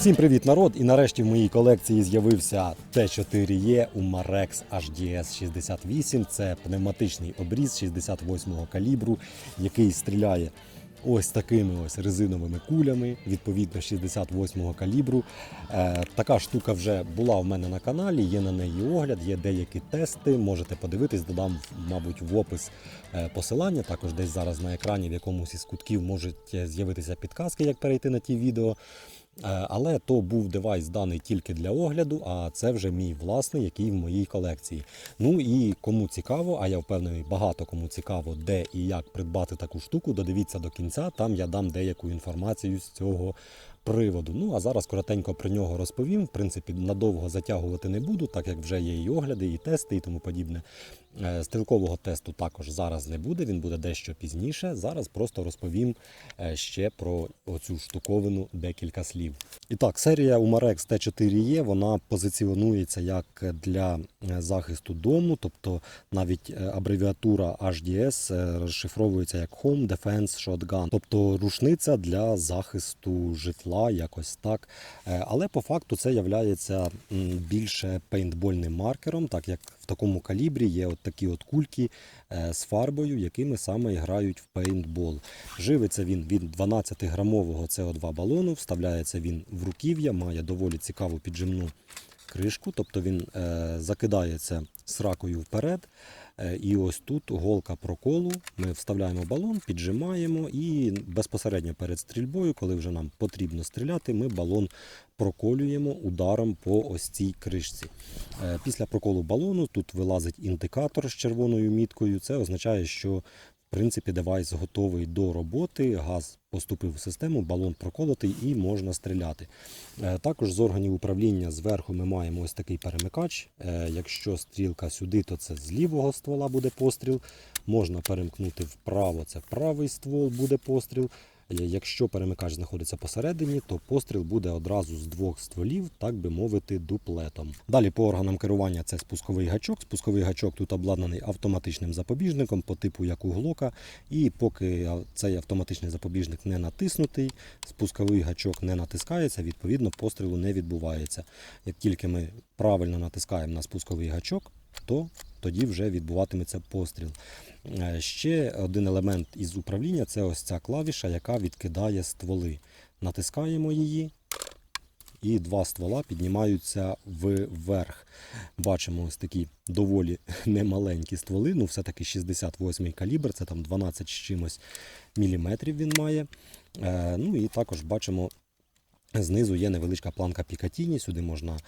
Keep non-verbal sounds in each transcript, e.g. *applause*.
Всім привіт, народ! І нарешті в моїй колекції з'явився Т4Е Umarex HDS 68. Це пневматичний обріз 68-го калібру, який стріляє ось такими ось резиновими кулями, відповідно 68-го калібру. Е, така штука вже була в мене на каналі, є на неї огляд, є деякі тести. Можете подивитись, додам, мабуть, в опис е, посилання. Також десь зараз на екрані в якомусь із кутків можуть е, з'явитися підказки, як перейти на ті відео. Е, Але то був девайс даний тільки для огляду, а це вже мій власний, який в моїй колекції. Ну і кому цікаво, а я впевнений, багато кому цікаво, де і як придбати таку штуку, додивіться до кінця, там я дам деяку інформацію з цього приводу. Ну а зараз коротенько про нього розповім. В принципі, надовго затягувати не буду, так як вже є і огляди, і тести, і тому подібне. Е, Стрілкового тесту також зараз не буде, він буде дещо пізніше. Зараз просто розповім е, ще про оцю штуковину декілька слів. І так, серія Umarex T4E вона позиціонується як для е, захисту дому, тобто навіть абревіатура HDS розшифровується як Home Defense Shotgun, тобто рушниця для захисту житла, якось так. Е, Але по факту це м, більше пейнтбольним маркером, так як в такому калібрі є от такі от кульки е, з фарбою, якими саме грають в пейнтбол. Живиться він від 12-грамового СО2 балону, вставляється він в руків'я, має доволі цікаву піджимну кришку, тобто він е, закидається сракою вперед. Е, І ось тут голка проколу. Ми вставляємо балон, піджимаємо і безпосередньо перед стрільбою, коли вже нам потрібно стріляти, ми балон проколюємо ударом по ось цій кришці. Е, Після проколу балону тут вилазить індикатор з червоною міткою. Це означає, що в принципі девайс готовий до роботи, газ поступив в систему, балон проколотий і можна стріляти. Е, Також з органів управління зверху ми маємо ось такий перемикач. Е, Якщо стрілка сюди, то це з лівого ствола буде постріл. Можна перемкнути вправо, це правий ствол буде постріл. Е, Якщо перемикач знаходиться посередині, то постріл буде одразу з двох стволів, так би мовити, дуплетом. Далі по органам керування це спусковий гачок. Спусковий гачок тут обладнаний автоматичним запобіжником по типу як у глока. І поки цей автоматичний запобіжник не натиснутий, спусковий гачок не натискається, відповідно пострілу не відбувається. Як тільки ми правильно натискаємо на спусковий гачок, то тоді вже відбуватиметься постріл. Е, Ще один елемент із управління це ось ця клавіша, яка відкидає стволи. Натискаємо її, і два ствола піднімаються вверх. Бачимо ось такі доволі *laughs* немаленькі стволи. Ну, все-таки 68 калібр, це там 12 з чимось міліметрів він має. Е, Ну і також бачимо, знизу є невеличка планка Пікатіні. Сюди можна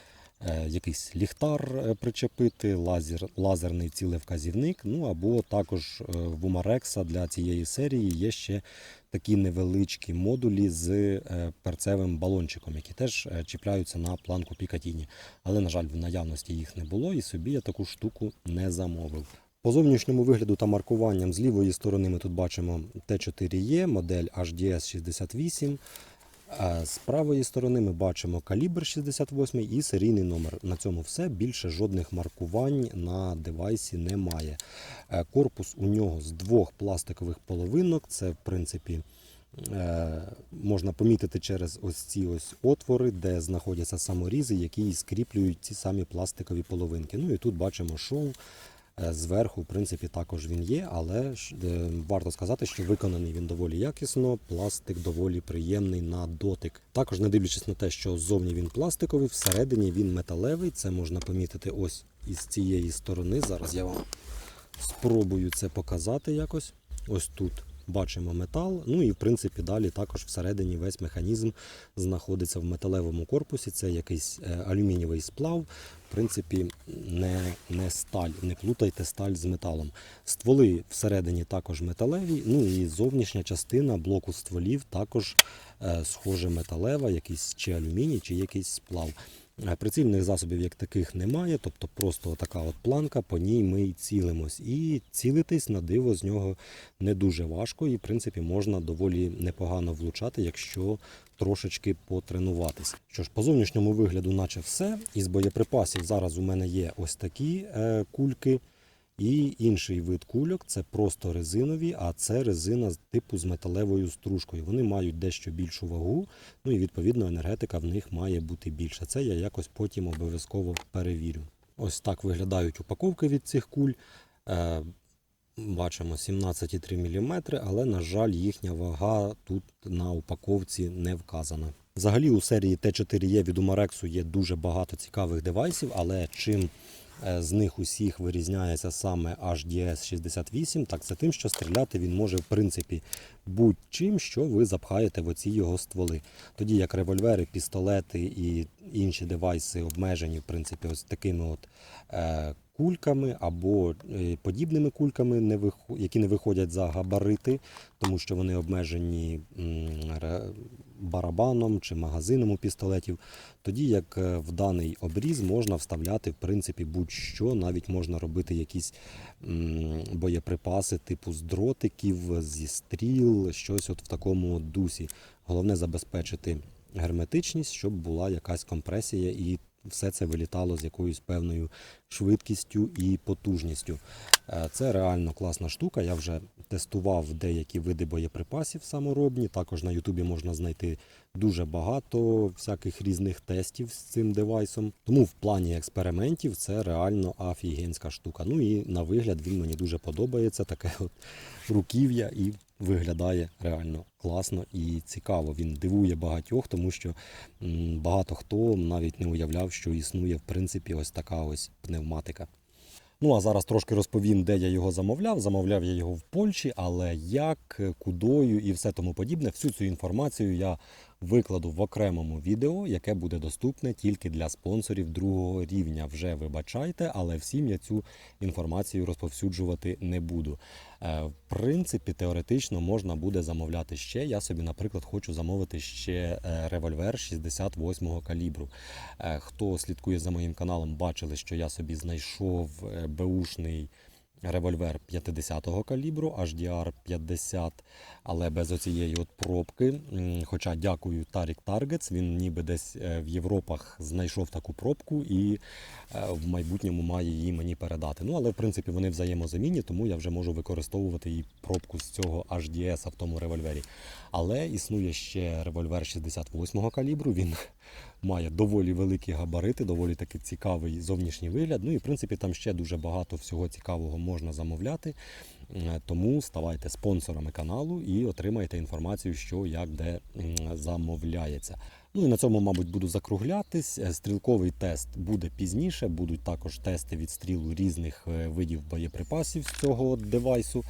якийсь ліхтар е, причепити, лазер, лазерний цілевказівник. Ну або також е, в Umarex для цієї серії є ще такі невеличкі модулі з е, перцевим балончиком, які теж е, чіпляються на планку Пікатіні. Але, на жаль, в наявності їх не було, і собі я таку штуку не замовив. По зовнішньому вигляду та маркуванням з лівої сторони ми тут бачимо Т4Е, модель HDS 68. А з правої сторони ми бачимо калібр 68 і серійний номер. На цьому все. Більше жодних маркувань на девайсі немає. Е, Корпус у нього з двох пластикових половинок. Це, в принципі, е, можна помітити через ось ці ось отвори, де знаходяться саморізи, які скріплюють ці самі пластикові половинки. Ну і тут бачимо шов. Е, Зверху, в принципі, також він є, але е, варто сказати, що виконаний він доволі якісно, пластик доволі приємний на дотик. Також, не дивлячись на те, що ззовні він пластиковий, всередині він металевий. Це можна помітити ось із цієї сторони. Зараз я вам спробую це показати якось. Ось тут бачимо метал. Ну і в принципі далі також всередині весь механізм знаходиться в металевому корпусі. Це якийсь е, алюмінієвий сплав. В принципі, не, не сталь, не плутайте сталь з металом. Стволи всередині також металеві. Ну і зовнішня частина блоку стволів також е, схоже металева, якийсь чи алюміній, чи якийсь сплав. Е, Прицільних засобів як таких немає, тобто просто така от планка, по ній ми й цілимось. І цілитись на диво з нього не дуже важко, і в принципі можна доволі непогано влучати, якщо трошечки потренуватись. Що ж, по зовнішньому вигляду, наче все. Із боєприпасів зараз у мене є ось такі е, кульки. І інший вид кульок це просто резинові, а це резина типу з металевою стружкою. Вони мають дещо більшу вагу, ну і відповідно енергетика в них має бути більша. Це я якось потім обов'язково перевірю. Ось так виглядають упаковки від цих куль. Е, Бачимо 17,3 мм, але, на жаль, їхня вага тут на упаковці не вказана. Взагалі у серії Т4Е від Умарексу є дуже багато цікавих девайсів, але чим з них усіх вирізняється саме HDS 68, так це тим, що стріляти він може в принципі будь-чим, що ви запхаєте в оці його стволи. Тоді як револьвери, пістолети і інші девайси обмежені, в принципі, ось такими от е, кульками або е, подібними кульками, не які не виходять за габарити, тому що вони обмежені м, барабаном чи магазином у пістолетів. Тоді як е, в даний обріз можна вставляти в принципі будь-що, навіть можна робити якісь боєприпаси типу з дротиків, зі стріл, щось от в такому дусі. Головне забезпечити герметичність, щоб була якась компресія і все це вилітало з якоюсь певною швидкістю і потужністю. Е, Це реально класна штука. Я вже тестував деякі види боєприпасів саморобні. Також на Ютубі можна знайти дуже багато всяких різних тестів з цим девайсом. Тому в плані експериментів це реально офігенська штука. Ну і на вигляд він мені дуже подобається. Таке от руків'я і виглядає реально класно і цікаво. Він дивує багатьох, тому що багато хто навіть не уявляв, що існує в принципі ось така ось пневматика. Ну а зараз трошки розповім, де я його замовляв. Замовляв я його в Польщі, але як, кудою і все тому подібне. Всю цю інформацію я викладу в окремому відео, яке буде доступне тільки для спонсорів другого рівня. Вже вибачайте, але всім я цю інформацію розповсюджувати не буду. Е, В принципі, теоретично можна буде замовляти ще. Я собі, наприклад, хочу замовити ще е, револьвер 68-го калібру. Е, Хто слідкує за моїм каналом, бачили, що я собі знайшов беушний револьвер 50-го калібру, HDR 50, але без оцієї от пробки. Хоча дякую Тарік Таргетс, він ніби десь е, в Європах знайшов таку пробку і е, в майбутньому має її мені передати. Ну але в принципі вони взаємозамінні, тому я вже можу використовувати і пробку з цього HDS в тому револьвері. Але існує ще револьвер 68-го калібру. Він *laughs* має доволі великі габарити, доволі таки цікавий зовнішній вигляд. Ну і в принципі там ще дуже багато всього цікавого можна замовляти. Е, Тому ставайте спонсорами каналу і отримайте інформацію, що як де замовляється. Ну і на цьому, мабуть, буду закруглятись. Е, Стрілковий тест буде пізніше. Будуть також тести відстрілу різних е, видів боєприпасів з цього девайсу.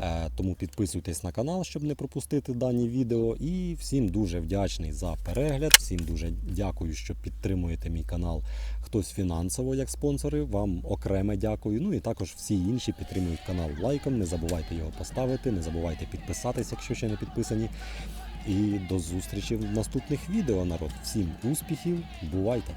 Е, Тому підписуйтесь на канал, щоб не пропустити дані відео. І всім дуже вдячний за перегляд. Всім дуже дякую, що підтримуєте мій канал. Хтось фінансово, як спонсори. Вам окреме дякую. Ну і також всі інші підтримують канал лайком. Не забувайте його поставити, не забувайте підписатись, якщо ще не підписані. І до зустрічі в наступних відео, народ. Всім успіхів, бувайте!